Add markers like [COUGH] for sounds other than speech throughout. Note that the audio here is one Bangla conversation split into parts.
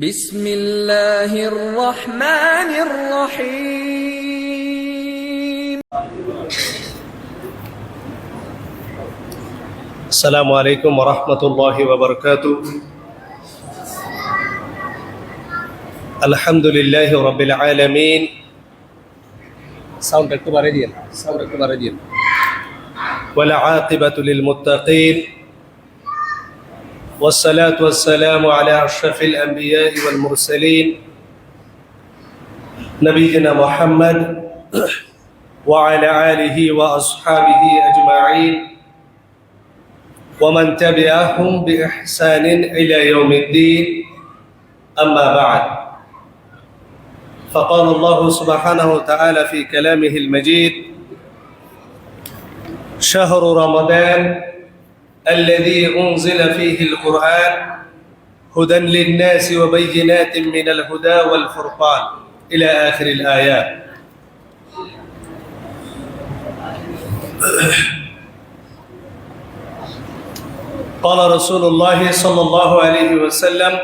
بسم الله الرحمن الرحيم السلام عليكم ورحمة الله وبركاته الحمد لله رب العالمين সাউন্ড একটু বাড়িয়ে দিন সাউন্ড একটু বাড়িয়ে দিন والعاقبة للمتقين والصلاة والسلام على أشرف الأنبياء والمرسلين. نبينا محمد وعلى آله وأصحابه أجمعين. ومن تبعهم بإحسان إلى يوم الدين. أما بعد. فقال الله سبحانه وتعالى في كلامه المجيد شهر رمضان الذي أنزل فيه القرآن هدى للناس وبينات من الهدى والفرقان. إلى آخر الآيات. [CLEARS THROAT] قال رسول الله صلى الله عليه وسلم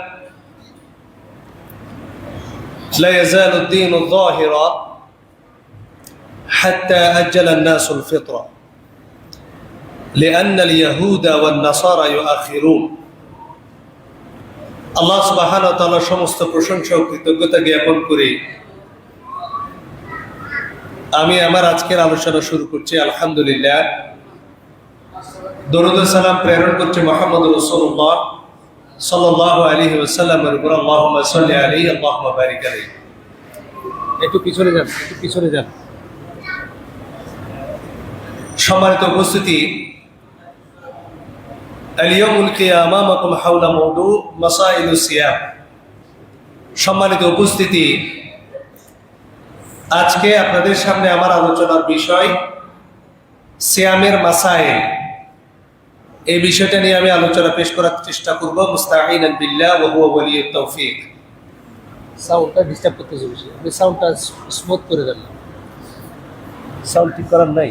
لا يزال الدين الظاهرا حتى أجل الناس الفطرة. لأن اليهود والنصارى يؤخرون আল্লাহ সুবাহান তাআলা সমস্ত প্রশংসা ও কৃতজ্ঞতা জ্ঞাপন করে আমি আমার আজকের আলোচনা শুরু করছি আলহামদুলিল্লাহ দরুদ সালাম প্রেরণ করছে মোহাম্মদ রসুল্লাহ সাল্লাহ আলী ওসাল্লামের উপর আল্লাহ সাল্লি আলী আল্লাহ বারিক আলী একটু পিছনে যান একটু পিছনে যান সম্মানিত উপস্থিতি সম্মানিত উপস্থিতি আজকে আপনাদের সামনে আমার আলোচনার বিষয় সিয়ামের মাসাইল। এই বিষয়টা নিয়ে আমি আলোচনা পেশ করার চেষ্টা করব। মুস্তাহিন বিল্লাহ তৌফিক। সাউন্ডটা ডিস্টার্ব করতেছে বেশি। আপনি সাউন্ডটা স্মুথ করে দেন সাউন্ড ঠিক করার নাই।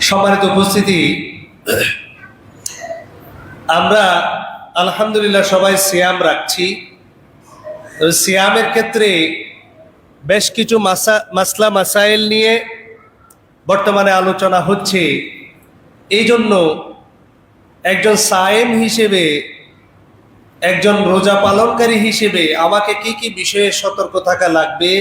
সম্মানিত উপস্থিতি আমরা, আলহামদুলিল্লাহ, সবাই সিয়াম রাখছি। সিয়ামের ক্ষেত্রে বেশ কিছু মাসা মাসলা, মাসাইল নিয়ে বর্তমানে আলোচনা হচ্ছে। এই জন্য একজন সায়েম হিসেবে, একজন রোজা পালনকারী হিসেবে আমাকে কি কি বিষয়ে সতর্ক থাকা লাগবে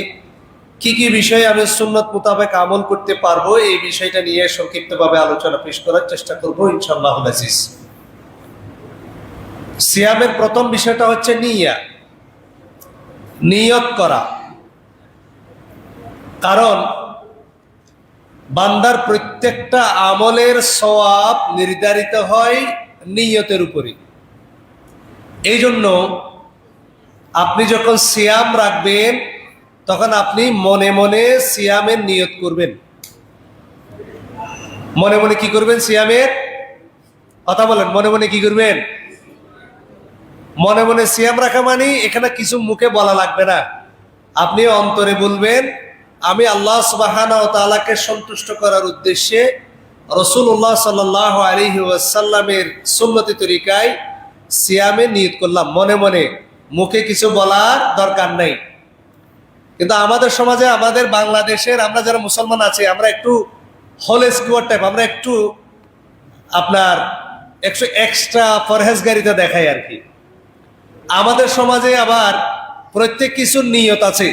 কি কি বিষয়ে আমি সুন্নত মোতাবেক আমল করতে পারব, এই বিষয়টা নিয়ে সংক্ষিপ্তভাবে আলোচনা পেশ করার চেষ্টা করব ইনশাল্লাহ আজিজ সিয়ামের প্রথম বিষয়টা হচ্ছে নিয়া, নিয়ত করা। কারণ, বান্দার প্রত্যেকটা আমলের সওয়াব নির্ধারিত হয় নিয়তের উপরে এই জন্য আপনি যখন সিয়াম রাখবেন তখন আপনি মনে মনে সিয়ামের নিয়ত করবেন। মনে মনে কি করবেন সিয়ামের? কথা বলেন, মনে মনে কি করবেন? মনে মনে সিয়াম রাখা মানে এখানে কিছু মুখে বলা লাগবে না। আপনি অন্তরে বলবেন, আমি আল্লাহ সুবাহানা ও তালাকে সন্তুষ্ট করার উদ্দেশ্যে রসুল্লাহ সাল্লাহ আলহি ওয়াসাল্লামের সুন্নতি তরিকায় সিয়ামে নিয়ত করলাম। মনে মনে মুখে কিছু বলার দরকার নেই। কিন্তু আমাদের সমাজে, আমাদের বাংলাদেশের, আমরা যারা মুসলমান আছি, আমরা একটু হল স্কুয়ার টাইপ আমরা একটু আপনার একটু এক্সট্রা ফরহেজগারিতে দেখাই আর কি। আমাদের সমাজে আবার প্রত্যেক কিছুর নিয়ত আছে।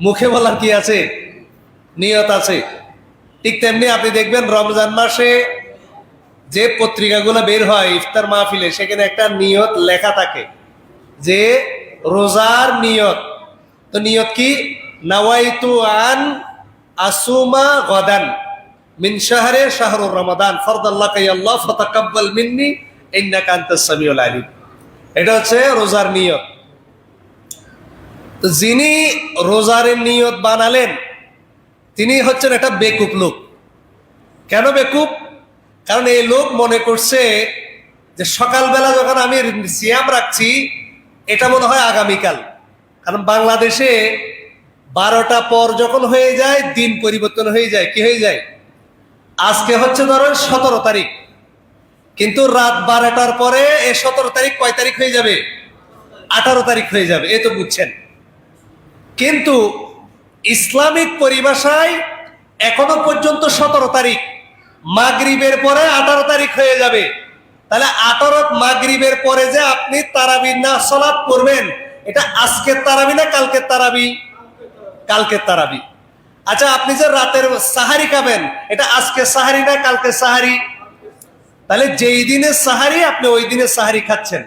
মুখে বলার কি আছে? নিয়ত আছে। ঠিক তেমনি আপনি দেখবেন রমজান মাসে যে পত্রিকাগুলো বের হয়, ইফতার মাহফিলে, সেখানে একটা নিয়ত লেখা থাকে যে রোজার নিয়ত তো নিয়ত কি? নাওয়াইতু আন আসুমা গদান মিন শাহরে শাহরুর রমাদান। ফরদাল্লাহ কাইয়াল্লাহ ফতাকাব্বাল মিন্নি, ইন্নাকা আনতাস সামিউল আলিম। এটা হচ্ছে রোজার নিয়ত। তো যিনি রোজারের নিয়ত বানালেন, তিনি হচ্ছেন একটা বেকুপ লোক। কেন বেকুপ কারণ এই লোক মনে করছে যে সকালবেলা যখন আমি সিয়াম রাখছি, এটা মনে হয় আগামীকাল। কারণ বাংলাদেশে বারোটা পর যখন হয়ে যায়, দিন পরিবর্তন হয়ে যায়, কি হয়ে যায়? আজকে হচ্ছে ধরো সতেরো তারিখ। কিন্তু রাত বারোটার পরে এ সতেরো তারিখ কয় তারিখ হয়ে যাবে? আঠারো তারিখ হয়ে যাবে, এ তো বুঝছেন। কিন্তু ইসলামিক পরিভাষায় এখনও পর্যন্ত সতেরো তারিখ। মাগরিবের পরে আঠারো তারিখ হয়ে যাবে। তাহলে আঠারো মাগরিবের পরে যে আপনি তারাবি না সলাপ করবেন এটা আজকের তারাবি না কালকের তারাবি? কালকের তারাবি। আচ্ছা আপনি যে রাতের সাহারি খাবেন, এটা আজকে সাহারি না কালকে সাহারি? তাহলে যেই দিনে সাহারি, আপনি ওই দিনে সাহারি খাচ্ছেন।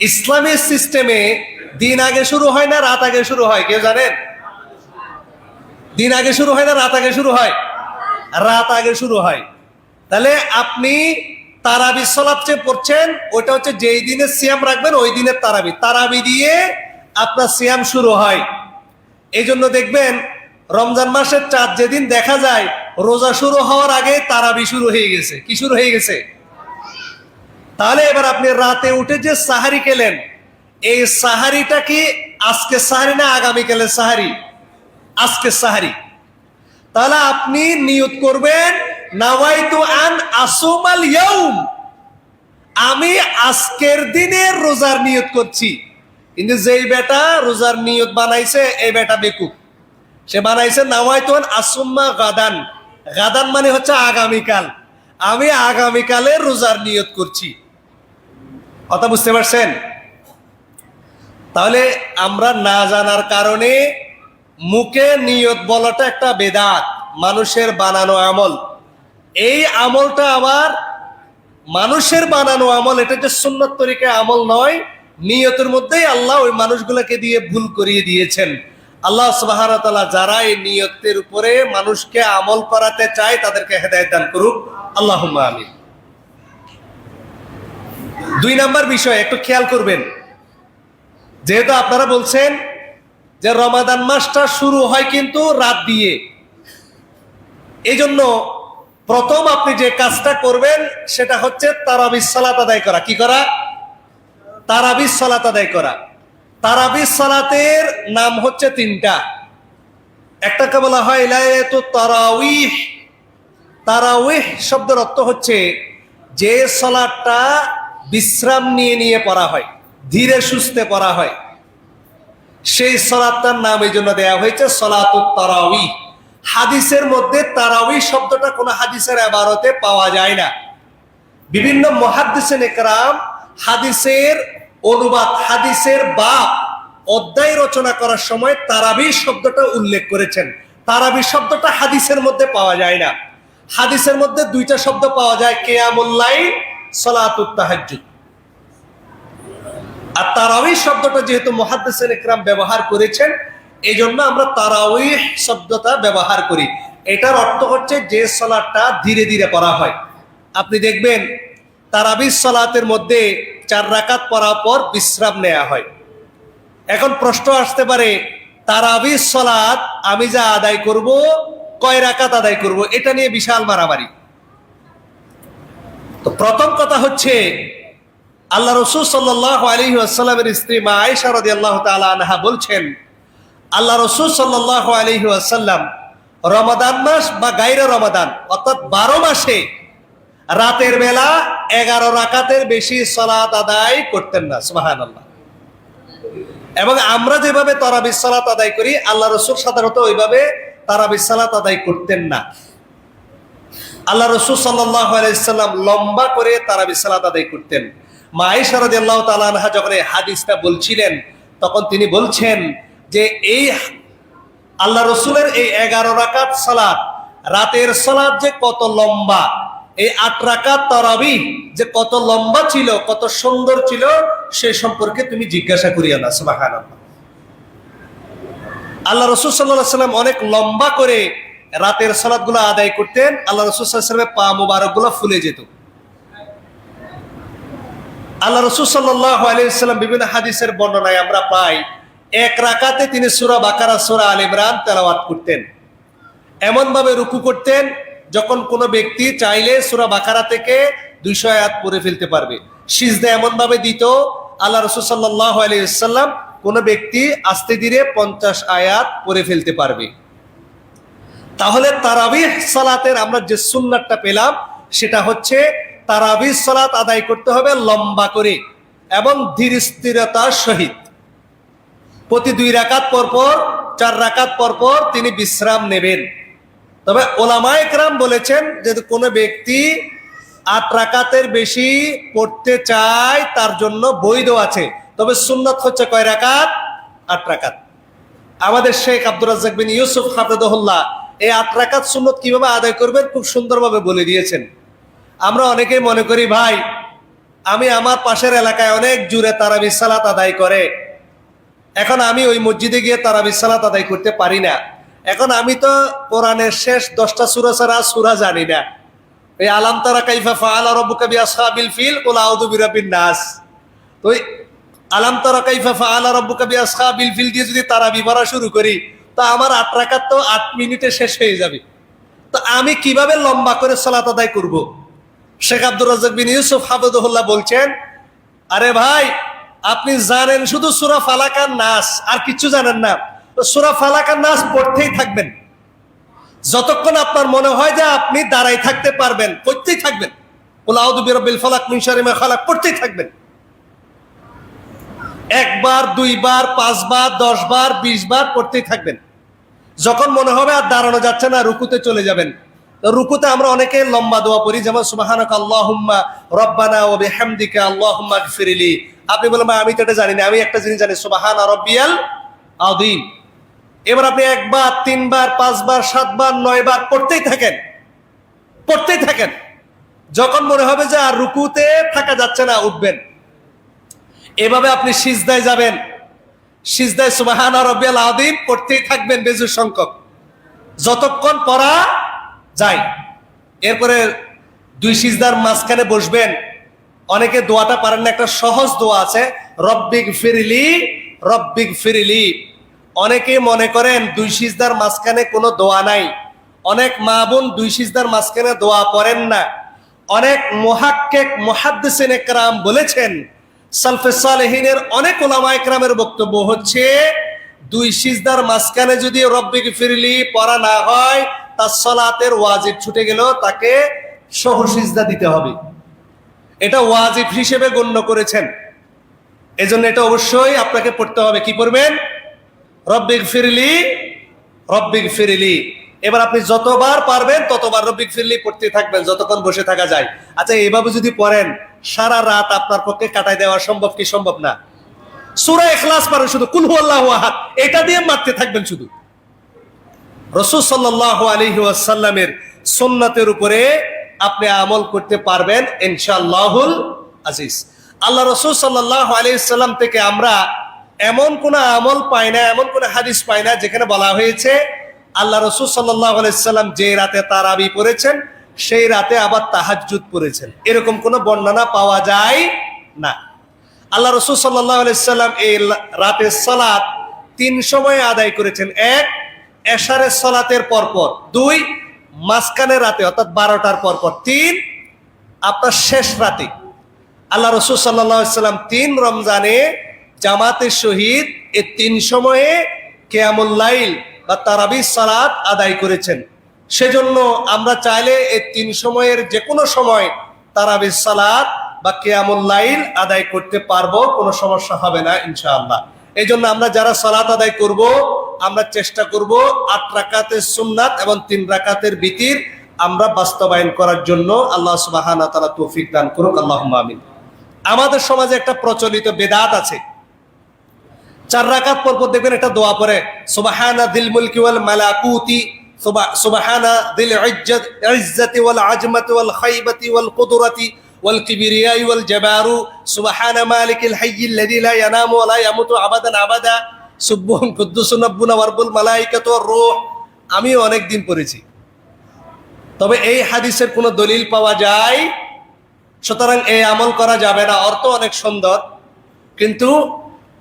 ইসলামের সিস্টেমে দিন আগে শুরু হয় না, রাত আগে শুরু হয়, কেউ জানেন? দিন আগে শুরু হয় না, রাত আগে শুরু হয়? রাত আগে শুরু হয়। তাহলে আপনি তারাবি সলাপ যে পড়ছেন ওটা হচ্ছে যেই দিনে সিয়াম রাখবেন, ওই দিনের তারাবি। তারাবি দিয়ে আপনার সিয়াম শুরু হয়। এই জন্য দেখবেন, রমজান মাসের চাঁদ যেদিন দেখা যায়, রোজা শুরু হওয়ার আগে তারাবি শুরু হয়ে গেছে। কি শুরু হয়ে গেছে? তাহলে এবার আপনি রাতে উঠে যে সাহারি খেলেন, এই সাহারিটা কি আজকে সাহারি না আগামীকালের সাহারি? আজকে সাহারি। তাহলে আপনি নিয়ত করবেন আমি আজকের দিনের রোজার নিয়ত করছি। কিন্তু যেই বেটা রোজার নিয়ত বানাইছে, এই বেটা বেকুব। সে বানাইছে নাওয়াইতু আন আসুম্মা গাদান। গাদান মানে হচ্ছে আগামীকাল। আমি আগামীকালে রোজার নিয়ত করছি। কথা বুঝতে পারছেন? তাহলে আমরা না জানার কারণে মুখে নিয়ত বলাটা একটা বেদাত, মানুষের বানানো আমল। এই আমলটা আবার মানুষের বানানো আমল, এটা যে সুন্নত তরিকা আমল নয়, নিয়তের মধ্যেই আল্লাহ ওই মানুষগুলোকে দিয়ে ভুল করিয়ে দিয়েছেন। আল্লাহ সুবাহ যারা এই নিয়তের উপরে মানুষকে আমল করাতে চায়, তাদেরকে হেদায়ত দান করুক। আল্লাহ আমিন। দুই নাম্বার বিষয়, একটু খেয়াল করবেন। যেহেতু আপনারা বলছেন যে রমাদান মাসটা শুরু হয় কিন্তু রাত দিয়ে এই জন্য প্রথম আপনি যে কাজটা করবেন, সেটা হচ্ছে তারাবিস সালাত আদায় করা। কি করা? তারাবিস সালাত আদায় করা। তারাবিস সালাতের নাম হচ্ছে তিনটা। একটাকে বলা হয় ইলায়াতু তারাউইহ তারাউইহ শব্দের অর্থ হচ্ছে যে সালাদটা বিশ্রাম নিয়ে নিয়ে পড়া হয়, ধীরে সুস্থে পড়া হয়। সেই সলাৎটার নাম এই জন্য দেওয়া হয়েছে সলাতুত তারাউই হাদিসের মধ্যে তারাউই শব্দটা কোনো হাদিসের আবারতে পাওয়া যায় না। বিভিন্ন মহাদিসেন একরাম হাদিসের অনুবাদ, হাদিসের বাপ অধ্যায় রচনা করার সময় তারাবি শব্দটা উল্লেখ করেছেন। তারাবি শব্দটা হাদিসের মধ্যে পাওয়া যায় না। হাদিসের মধ্যে দুইটা শব্দ পাওয়া যায় কেয়ামুল্লাইন সলাতুত তাহাজ্জুদ। আর তারাউই শব্দটা যেহেতু মহাদ্দেসের একরাম ব্যবহার করেছেন এই জন্য আমরা তারাউই শব্দটা ব্যবহার করি। এটার অর্থ হচ্ছে যে সলাটটা ধীরে ধীরে করা হয়। আপনি দেখবেন তারাবির সলাতের মধ্যে চার রাকাত পড়ার পর বিশ্রাম নেওয়া হয়। এখন প্রশ্ন আসতে পারে তারাবির সলাত আমি যা আদায় করব, কয় রাকাত আদায় করব, এটা নিয়ে বিশাল মারামারি। তো প্রথম কথা হচ্ছে, আল্লাহ রসুল সাল্লাহ আলী আসসালামের স্ত্রী মা আয়সা রদি আল্লাহ আনহা বলছেন আল্লাহ রসুল সাল্লাহ আলী আসাল্লাম রমাদান মাস বা গাইরে রমাদান, অর্থাৎ বারো মাসে রাতের বেলা এগারো রাকাতের বেশি সলাত আদায় করতেন না সুবাহান আল্লাহ এবং আমরা যেভাবে তারা বিশ্বলাত আদায় করি, আল্লাহ রসুল সাধারণত ওইভাবে তারা বিশ্বলাত আদায় করতেন না। আল্লাহ রসুল সাল্লাহ লম্বা করে তারা বিশ্বলাত আদায় করতেন। মা আইসারদ আল্লাহ তালানহা যখন এই হাদিসটা বলছিলেন, তখন তিনি বলছেন যে এই আল্লাহ রসুলের এই এগারো রাকাত সালাদ রাতের সালাদ যে কত লম্বা, এই আট রাকাত তরাবি যে কত লম্বা ছিল, কত সুন্দর ছিল, সে সম্পর্কে তুমি জিজ্ঞাসা করিয়া না সুবাহান আল্লাহ রসুল সাল্লাহ সাল্লাম অনেক লম্বা করে রাতের সালাদ আদায় করতেন, আল্লাহ রসুল পা মুবারকগুলো ফুলে যেত। আল্লাহ রসুল সাল্লাহ আলাইসাল্লাম বিভিন্ন হাদিসের বর্ণনায় আমরা পাই এক রাকাতে তিনি সুরা বাকারা, সুরা আল ইমরান তেলাওয়াত করতেন। এমন ভাবে রুকু করতেন যখন কোনো ব্যক্তি চাইলে সুরা বাকারা থেকে দুইশো আয়াত পরে ফেলতে পারবে। সিজদা এমন ভাবে দিত, আল্লাহ রসুল সাল্লাহ আলাইসাল্লাম কোনো ব্যক্তি আস্তে ধীরে পঞ্চাশ আয়াত পরে ফেলতে পারবে। তাহলে তারাবিহ সালাতের আমরা যে সুন্নাতটা পেলাম, সেটা হচ্ছে তারাবিহ সালাত আদায় করতে হবে লম্বা করে এবং ধীর স্থিরতার সহিত। প্রতি দুই রাকাত পর পর, চার রাকাত পর পর তিনি বিশ্রাম নেবেন। তবে ওলামা একরাম বলেছেন যে কোনো ব্যক্তি আট রাকাতের বেশি পড়তে চায়, তার জন্য বৈধ আছে। তবে সুন্নত হচ্ছে কয় রাকাত? আট রাকাত। আমাদের শেখ আব্দুর রাজ্জাক বিন ইউসুফ হাফেদুল্লাহ এই আট রাকাত সুন্নত কীভাবে আদায় করবেন? খুব সুন্দরভাবে বলে দিয়েছেন। আমরা অনেকেই মনে করি, ভাই, আমি আমার পাশের এলাকায় অনেক জুড়ে তারা সালাত আদায় করে। এখন আমি ওই মসজিদে গিয়ে তারাবি সালাত আদায় করতে পারি না। এখন আমি তো কোরআনের শেষ দশটা সুরা ছাড়া সুরা জানি না। এই আলাম তারা কাইফা ফাআল রব্বুকা বিআসহাবিল ফিল, কুল আউযু বিরাব্বিন নাস। তো আলাম তারা কাইফা ফাআল রব্বুকা বিআসহাবিল ফিল দিয়ে যদি তারাবি পড়া শুরু করি, তো আমার আট রাকাত তো আট মিনিটে শেষ হয়ে যাবে। তো আমি কীভাবে লম্বা করে সালাত আদায় করব? শেখ আব্দুর রাজ্জাক বিন ইউসুফ হাফিদুল্লাহ বলছেন, আরে ভাই আপনি জানেন শুধু সুরা ফালাকার নাস, আর কিছু জানেন না। সুরা ফালাকার নাস পড়তেই থাকবেন। যতক্ষণ আপনার মনে হয় যে আপনি দাঁড়াই থাকতে পারবেন, পড়তেই থাকবেন। ওলাউদু বিরবিল ফালাক মিন শারি মা খালাক, পড়তেই থাকবেন। একবার, দুইবার, পাঁচবার, দশবার বিশ বার পড়তেই থাকবেন। যখন মনে হবে আর দাঁড়ানো যাচ্ছে না, রুকুতে চলে যাবেন। রুকুতে আমরা অনেকে লম্বা দোয়া পড়ি, যেমন সুবাহানক আল্লাহুম্মা রব্বানা ও বিহামদিকা আল্লাহুম্মা গফিরলি। আপনি বলেন "ভাই, আমি তো এটা জানি না। আমি একটা জিনিস জানি সুবাহানা রব্বিয়াল আযীম। এবার আপনি একবার তিনবার পাঁচবার সাতবার নয়বার পড়তেই থাকেন। পড়তেই থাকেন। যখন মনে হবে যে আর রুকুতে থাকা যাচ্ছে না উঠবেন। এভাবে আপনি সিজদায় যাবেন। সিজদায় সুবাহানা রব্বিয়াল আযীম পড়তেই থাকবেন বেজুর সংখ্যক। যতক্ষণ পড়া যায়। এরপরে দুই সিজদার মাঝখানে বসবেন। অনেকে দোয়াটা পারেন না, একটা সহজ দোয়া আছে, রব্বিক ফিরিলি রব্বিক ফিরিলি। অনেকে মনে করেন দুই সিজদার মাঝখানে কোনো দোয়া নাই। অনেক মা বোন দুই সিজদার মাঝখানে দোয়া পড়েন না। অনেক মোহাক্কেক, মোহাদ্দিসিন একরাম বলেছেন, সালফে সালেহিনের অনেক ওলামা একরামের বক্তব্য হচ্ছে, দুই সিজদার মাঝখানে যদি রব্বিক ফিরিলি পড়া না হয়, তার সলাতের ওয়াজিব ছুটে গেল তাকে সহ সিজদা দিতে হবে। এটা ওয়াজিব হিসেবে গণ্য করেছেন। এজন্য এটা অবশ্যই আপনাকে পড়তে হবে। কি পড়বেন? রব্বিক ফিরলি রব্বিক ফিরলি। এবার আপনি যতবার পারবেন, ততবার রব্বিক ফিরলি পড়তে থাকবেন, যতক্ষণ বসে থাকা যায়। আচ্ছা এইভাবে যদি পড়েন, সারা রাত আপনার পক্ষে কাটাই দেওয়া সম্ভব কি সম্ভব না? সুরা এখলাস পারেন শুধু কুলহু আল্লাহ আহাদ এটা দিয়ে মারতে থাকবেন শুধু। রসুল সাল্লাহ আলহি আসাল্লামের উপরে আপনি আমল করতে পারবেন ইনশাআল্লাহুল আজিজ। আল্লাহ রসুল সাল্লাহ আলহিসাল্লাম থেকে আমরা এমন কোন আমল পাই না, এমন কোন হাদিস পাই না যেখানে বলা হয়েছে, আল্লাহ রসুল সাল্লাহ আলাইসাল্লাম যে রাতে তারাবি পড়েছেন, সেই রাতে আবার তাহাজুদ পড়েছেন। এরকম কোন বর্ণনা পাওয়া যায় না। আল্লাহ রসুল সাল্লাহ আলাইসাল্লাম এই রাতের সালাত তিন সময় আদায় করেছেন। এক, এশারের সলাতের পরপর। দুই মাঝখানে রাতে, অর্থাৎ বারোটার পরপর তিন, আপনার শেষ রাতে। আল্লাহ রসুল সাল্লাম তিন রমজানে জামাতের শহীদ এ তিন সময়ে কেয়ামুল্লাইল বা তারাবি সালাত আদায় করেছেন। সেজন্য আমরা চাইলে এই তিন সময়ের যে কোনো সময় তারাবি সালাত বা কেয়ামুল্লাইল আদায় করতে পারব, কোনো সমস্যা হবে না, ইনশাআল্লাহ। এই জন্য আমরা যারা সালাত আদায় করব, আমরা চেষ্টা করব আট রাকাতের সুন্নাত এবং তিন রাকাতের বিতির আমরা বাস্তবায়ন করার জন্য। আল্লাহ সুবাহানা তালা তৌফিক দান করুক আল্লাহ আমিন। আমাদের সমাজে একটা প্রচলিত বেদাত আছে। চার রাকাত পর পর দেখবেন একটা দোয়া পরে সুবাহানা দিল মুলকি ওয়াল মালাকুতি সুবাহানা দিল ইজ্জত, ইজ্জতি ওয়াল আজমতি ওয়াল খাইবতি ওয়াল কুদরতি ওয়াল জাবারু, সুবাহানা মালিকিল হাইয়িল লাযী লা ইয়ানামু ওয়া লা ইয়ামুতু আবাদান আবাদা। সুবহুন কুদ্দুসুন রব্বুনা ওয়ারবুল মালাইকাতু আমি অনেক দিন পড়েছি। তবে এই হাদিসের কোনো দলিল পাওয়া যায়। সুতরাং এই আমল করা যাবে না, অর্থ অনেক সুন্দর। কিন্তু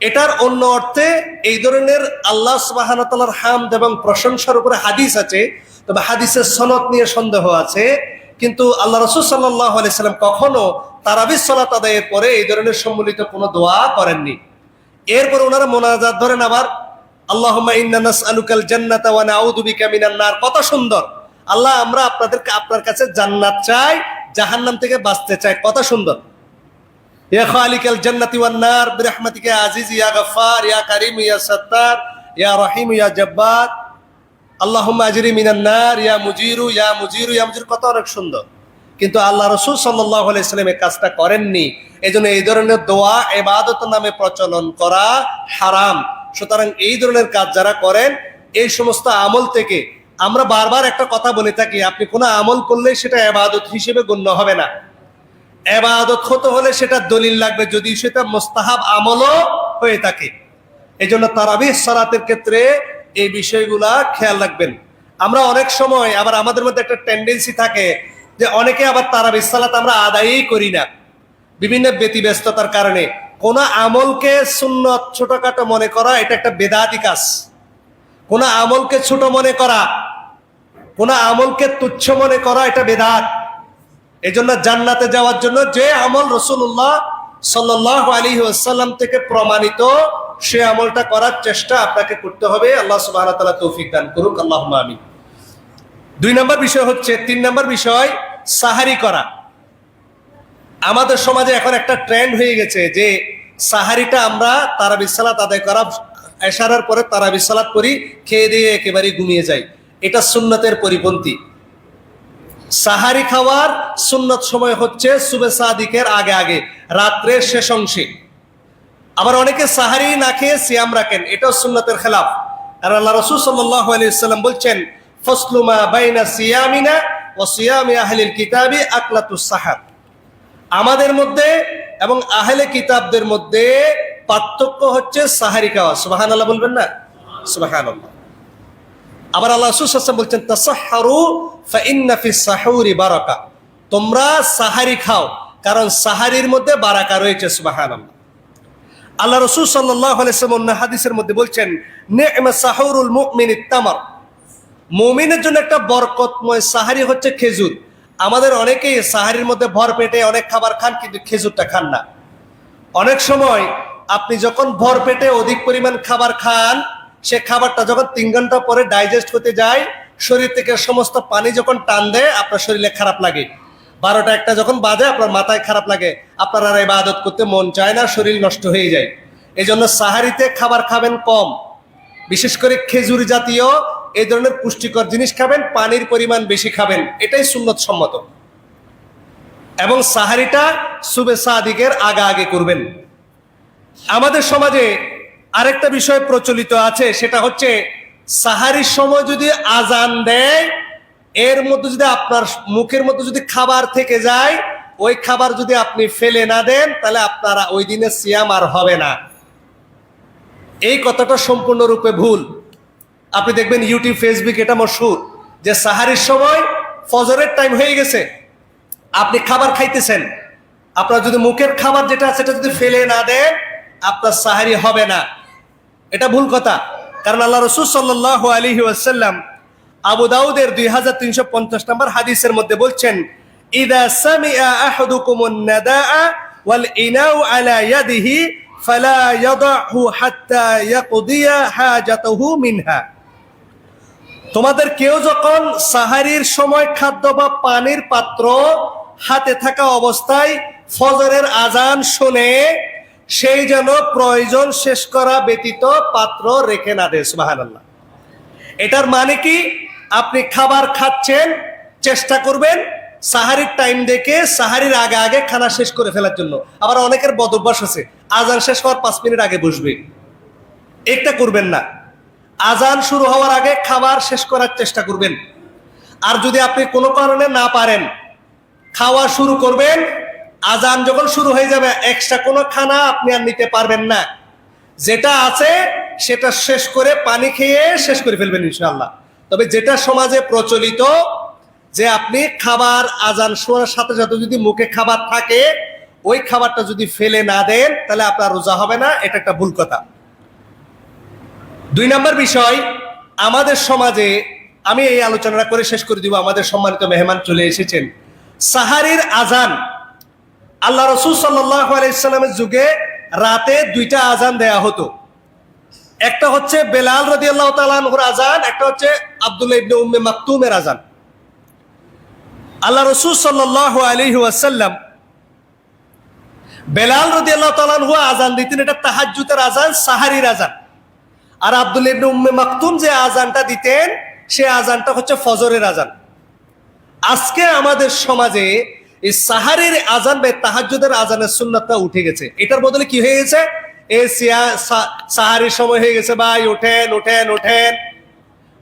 এটার অন্য অর্থে এই ধরনের আল্লাহ সুবাহানতালার হামদ এবং প্রশংসার উপরে হাদিস আছে। তবে হাদিসের সনদ নিয়ে সন্দেহ আছে। কিন্তু আল্লাহ রসুল সাল্লাহ আলাইসাল্লাম কখনো তারাবিস সালাত আদায়ের পরে এই ধরনের সম্মিলিত কোনো দোয়া করেননি। এরপর ওনারা মোনাজাত ধরেন আবার নার। কত সুন্দর। আল্লাহ আমরা আপনার কাছে জান্নাত চাই, জাহান্নাম থেকে বাঁচতে চাই। কত সুন্দর। ইয়া আজিজ ইয়া ইয়া ইয়া রহিম, ইয়া আল্লাহুম্মা আজরি মিনান নার, ইয়া মুজিরু ইয়া মুজিরু, ইয়া মুজির। কত অনেক সুন্দর। কিন্তু আল্লাহ রসুল সাল্লাহ এই কাজটা করেননি। এই জন্য এই ধরনের দোয়া এবাদত নামে প্রচলন করা হারাম। সুতরাং এই ধরনের কাজ যারা করেন, এই সমস্ত আমল থেকে আমরা বারবার একটা কথা বলে থাকি, আপনি কোনো আমল করলে সেটা এবাদত হিসেবে গণ্য হবে না। এবাদত হতে হলে সেটা দলিল লাগবে, যদি সেটা মোস্তাহাব আমলও হয়ে থাকে। এই জন্য তারাবিহ সালাতের ক্ষেত্রে এই বিষয়গুলা খেয়াল রাখবেন। আমরা অনেক সময় আবার আমাদের মধ্যে একটা টেন্ডেন্সি থাকে যে অনেকে আবার তারাবিহ সালাত আমরা আদায়ই করি না। বিভিন্ন ব্যতিব্যস্ততার কারণে। কোন আমলকে সুন্নত ছোটখাটো মনে করা, এটা একটা বেদাতি কাজ। কোন আমলকে ছোট মনে করা, কোন আমলকে তুচ্ছ মনে করা, এটা বেদাত। এই জন্য জান্নাতে যাওয়ার জন্য যে আমল রসুল্লাহ সাল্লাহ আলী থেকে প্রমাণিত সে আমলটা করার চেষ্টা আপনাকে করতে হবে। আল্লাহ সুবাহ তালা তৌফিক দান করুক। আল্লাহ আমি দুই নম্বর বিষয় হচ্ছে, তিন নম্বর বিষয়, সাহারি করা। আমাদের সমাজে এখন একটা ট্রেন্ড হয়ে গেছে যে সাহারিটা আমরা তারা বিসালাত আদায় করা, এশারার পরে তারা বিসালাত করি খেয়ে দিয়ে একেবারে ঘুমিয়ে যাই। এটা সুন্নতের পরিপন্থী। সাহারি খাওয়ার সুন্নত সময় হচ্ছে সুবে সাদিকের আগে আগে, রাত্রের শেষ অংশে। আবার অনেকে সাহারি না খেয়ে সিয়াম রাখেন, এটাও সুন্নতের খেলাফ। আর আল্লাহ রসুল সাল্লাহ আলাইসাল্লাম বলছেন ফসলুমা বাইনা সিয়ামিনা ও সিয়ামি আহলিল কিতাবি আকলাতুস সাহার আমাদের মধ্যে এবং আহলে কিতাবদের মধ্যে পার্থক্য হচ্ছে সাহারি খাওয়া। সুবাহান আল্লাহ বলবেন না? সুবাহান আল্লাহ আবার আল্লাহ সুসাম বলছেন তাসাহারু ফাইন্না ফি সাহুরি বারাকা। তোমরা সাহারি খাও, কারণ সাহারির মধ্যে বারাকা রয়েছে সুবাহান আল্লাহ রসুল সাল্লাহ হাদিসের মধ্যে বলছেন, নেমা সাহুরুল মুমিনের জন্য একটা বরকতময় সাহারি হচ্ছে খেজুর। আমাদের অনেকেই সাহারির মধ্যে ভর পেটে অনেক খাবার খান, কিন্তু খেজুরটা খান না। অনেক সময় আপনি যখন ভর পেটে অধিক পরিমাণ খাবার খান সে খাবারটা যখন তিন ঘণ্টা পরে ডাইজেস্ট হতে যায়, শরীর থেকে সমস্ত পানি যখন টান দেয়, আপনার শরীরে খারাপ লাগে। বারোটা একটা যখন বাজে, আপনার মাথায় খারাপ লাগে। আপনার আর ইবাদত করতে মন চায় না, শরীর নষ্ট হয়ে যায়। এই জন্য সাহারিতে খাবার খাবেন কম। বিশেষ করে খেজুর জাতীয় এই ধরনের পুষ্টিকর জিনিস খাবেন, পানির পরিমাণ বেশি খাবেন। এটাই সুন্নত সম্মত। এবং সাহারিটা সুবে সাদিকের আগা আগে করবেন। আমাদের সমাজে আরেকটা বিষয় প্রচলিত আছে, সেটা হচ্ছে সাহারির সময় যদি আজান দেয়, এর মধ্যে যদি আপনার মুখের মধ্যে যদি খাবার থেকে যায়, ওই খাবার যদি আপনি ফেলে না দেন, তাহলে আপনারা ওই দিনে সিয়াম আর হবে না। এই কথাটা সম্পূর্ণরূপে ভুল। আপনি দেখবেন ইউটিউব ফেসবুক এটা মশহুর যে সাহারির সময় ফজরের টাইম হয়ে গেছে, আপনি খাবার খাইতেছেন। আপনার যদি মুখের খাবার যেটা সেটা যদি ফেলে না দেন, আপনার সাহারি হবে না। এটা ভুল কথা। কারণ আল্লাহ রসুল সাল্লাহ আলহি আসাল্লাম আবু দাউদের দুই হাজার তিনশো পঞ্চাশ নম্বর হাদিসের মধ্যে বলছেন আলা মিনহা। তোমাদের কেউ যখন সাহারির সময় খাদ্য বা পানির পাত্র হাতে থাকা অবস্থায় ফজরের আজান শুনে সেই যেন প্রয়োজন শেষ করা ব্যতীত পাত্র রেখে না দেয় সুবহানাল্লাহ। এটার মানে কি? আপনি খাবার খাচ্ছেন, চেষ্টা করবেন সাহারির টাইম দেখে, সাহারির আগে আগে খানা শেষ করে ফেলার জন্য। আবার অনেকের বদ অভ্যাস আছে, আজান শেষ হওয়ার পাঁচ মিনিট আগে বসবে। এটা করবেন না। আজান শুরু হওয়ার আগে খাবার শেষ করার চেষ্টা করবেন। আর যদি আপনি কোনো কারণে না পারেন, খাওয়া শুরু করবেন আজান যখন শুরু হয়ে যাবে এক্সট্রা কোনো খানা আপনি আর নিতে পারবেন না। যেটা আছে, সেটা শেষ করে পানি খেয়ে শেষ করে ফেলবেন ইনশাল্লাহ তবে যেটা সমাজে প্রচলিত, যে আপনি খাবার, আজান শোনার সাথে সাথে যদি মুখে খাবার থাকে, ওই খাবারটা যদি ফেলে না দেন, তাহলে আপনার রোজা হবে না, এটা একটা ভুল কথা। দুই নম্বর বিষয়, আমাদের সমাজে, আমি এই আলোচনাটা করে শেষ করে দিব, আমাদের সম্মানিত মেহমান চলে এসেছেন। সাহারির আজান আল্লাহ রসুল সাল্লাহ আলাইসাল্লামের যুগে রাতে দুইটা আজান দেয়া হতো। একটা হচ্ছে বেলাল রদি আল্লাহ তালানহুর আজান একটা হচ্ছে আবদুল্লাহ ইবনে উম্মে মাকতুমের আজান আল্লাহ রসুল ওয়াসাল্লাম বেলাল রদি আল্লাহ তালানহু আজান দিতেন, এটা তাহাজ্জুতের আজান সাহারির আজান আর আব্দুল ইবনে উম্মে মাকতুম যে আজানটা দিতেন, সে আজানটা হচ্ছে ফজরের আজান আজকে আমাদের সমাজে এই সাহারির আজান বা তাহাজ্জুদের আজানের সুন্নাতটা উঠে গেছে। এটার বদলে কি হয়ে গেছে? এ সিয়া- সাহারির সময় হয়ে গেছে ভাই, ওঠেন ওঠেন ওঠেন।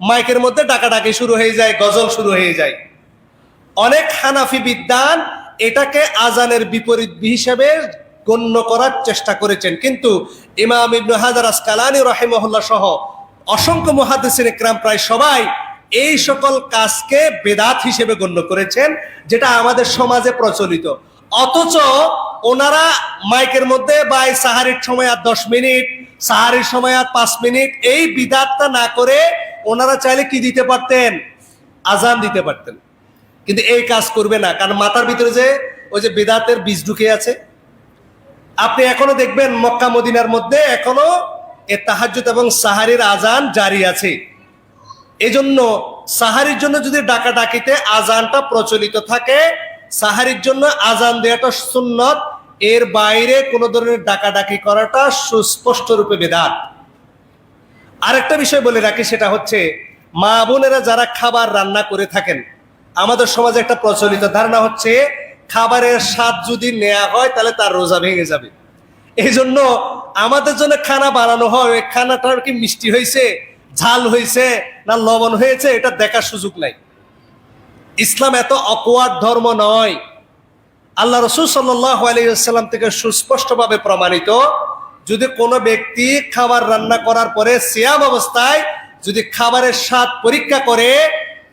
মাইকের মধ্যে ডাকাডাকি শুরু হয়ে যায়, গজল শুরু হয়ে যায়। অনেক হানাফি বিদ্যান এটাকে আজানের বিপরীত হিসেবে গণ্য করার চেষ্টা করেছেন। কিন্তু ইমাম ইবনু হাজার আসকালানি রহিমহল্লা সহ অসংখ্য মহাদিসিন ইকরাম প্রায় সবাই এই সকল কাজকে বেদাত হিসেবে গণ্য করেছেন, যেটা আমাদের সমাজে প্রচলিত। অথচ ওনারা মাইকের মধ্যে বা সাহারির সময় আর দশ মিনিট, সাহারির সময় আর পাঁচ মিনিট, এই বিদাতটা না করে ওনারা চাইলে কি দিতে পারতেন? আজান দিতে পারতেন। কিন্তু এই কাজ করবে না, কারণ মাথার ভিতরে যে ওই যে বেদাতের বীজ ঢুকে আছে। আপনি এখনও দেখবেন মক্কা মদিনার মধ্যে এখনও এ তাহাজ্জুদ এবং সাহারির আজান জারি আছে। এজন্য সাহারির জন্য যদি ডাকা ডাকিতে আজানটা প্রচলিত থাকে, সাহারির জন্য আজান দেওয়াটা সুন্নত, এর বাইরে কোনো ধরনের ডাকাডাকি করাটা সুস্পষ্ট রূপে বেদাত। আরেকটা বিষয় বলে রাখি, সেটা হচ্ছে মা বোনেরা যারা খাবার রান্না করে থাকেন, আমাদের সমাজে একটা প্রচলিত ধারণা হচ্ছে খাবারের স্বাদ যদি নেওয়া হয় তাহলে তার রোজা ভেঙে যাবে। এই জন্য আমাদের জন্য খানা বানানো হয়, ওই খানাটা কি মিষ্টি হয়েছে? ঝাল হয়েছে না লবণ হয়েছে, এটা দেখার সুযোগ নাই। ইসলাম এত অকওয়ার্ড ধর্ম নয়। আল্লাহ রসুল সাল্লাহ আলাইসাল্লাম থেকে সুস্পষ্টভাবে প্রমাণিত, যদি কোনো ব্যক্তি খাবার রান্না করার পরে সিয়াম অবস্থায় যদি খাবারের স্বাদ পরীক্ষা করে,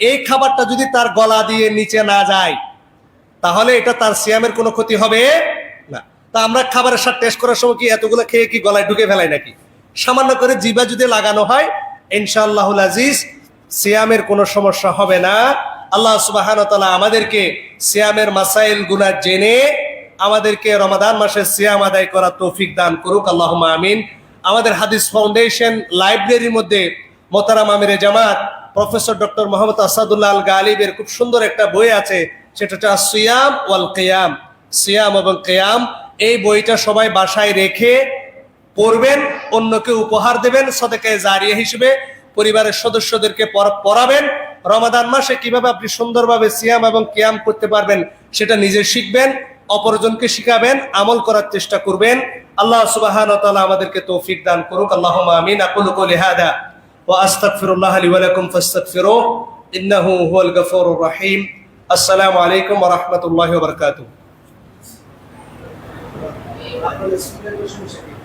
এই খাবারটা যদি তার গলা দিয়ে নিচে না যায়, তাহলে এটা তার সিয়ামের কোনো ক্ষতি হবে না। তা আমরা খাবারের স্বাদ টেস্ট করার সময় কি এতগুলো খেয়ে কি গলায় ঢুকে ফেলাই নাকি? সামান্য করে জিবা যদি লাগানো হয় ইনশাআল্লাহুল আজিজ, সিয়ামের কোনো সমস্যা হবে না। আল্লাহ সুবাহান তালা আমাদেরকে সিয়ামের মাসাইল গুনা জেনে আমাদেরকে রমাদান মাসের সিয়াম আদায় করা তৌফিক দান করুক আল্লাহ আমিন। আমাদের হাদিস ফাউন্ডেশন লাইব্রেরির মধ্যে মোতারাম আমিরে জামাত, প্রফেসর ডক্টর মোহাম্মদ আসাদুল্লাহ আল গালিবের খুব সুন্দর একটা বই আছে, সেটা হচ্ছে সিয়াম ওয়াল কেয়াম। সিয়াম এবং কেয়াম, এই বইটা সবাই বাসায় রেখে পড়বেন, অন্যকে উপহার দেবেন, সদেকায় জারিয়া হিসেবে পরিবারের সদস্যদেরকে পড়া- পড়াবেন। রমাদান মাসে কীভাবে আপনি সুন্দরভাবে সিয়াম এবং কিয়াম করতে পারবেন, সেটা নিজে শিখবেন, অপরজনকে শিখাবেন, আমল করার চেষ্টা করবেন। আল্লাহ সুবাহান তাআলা আমাদেরকে তৌফিক দান করুক। আল্লাহ আমিন। আকুলু কলি হাদা। ওয়া আস্তাগফিরুল্লাহ লি ওয়া লাকুম ফাস্তাগফিরুহ। ইন্নাহু হুয়াল রহিম। আসসালামু আলাইকুম ওয়া রাহমাতুল্লাহি ওয়া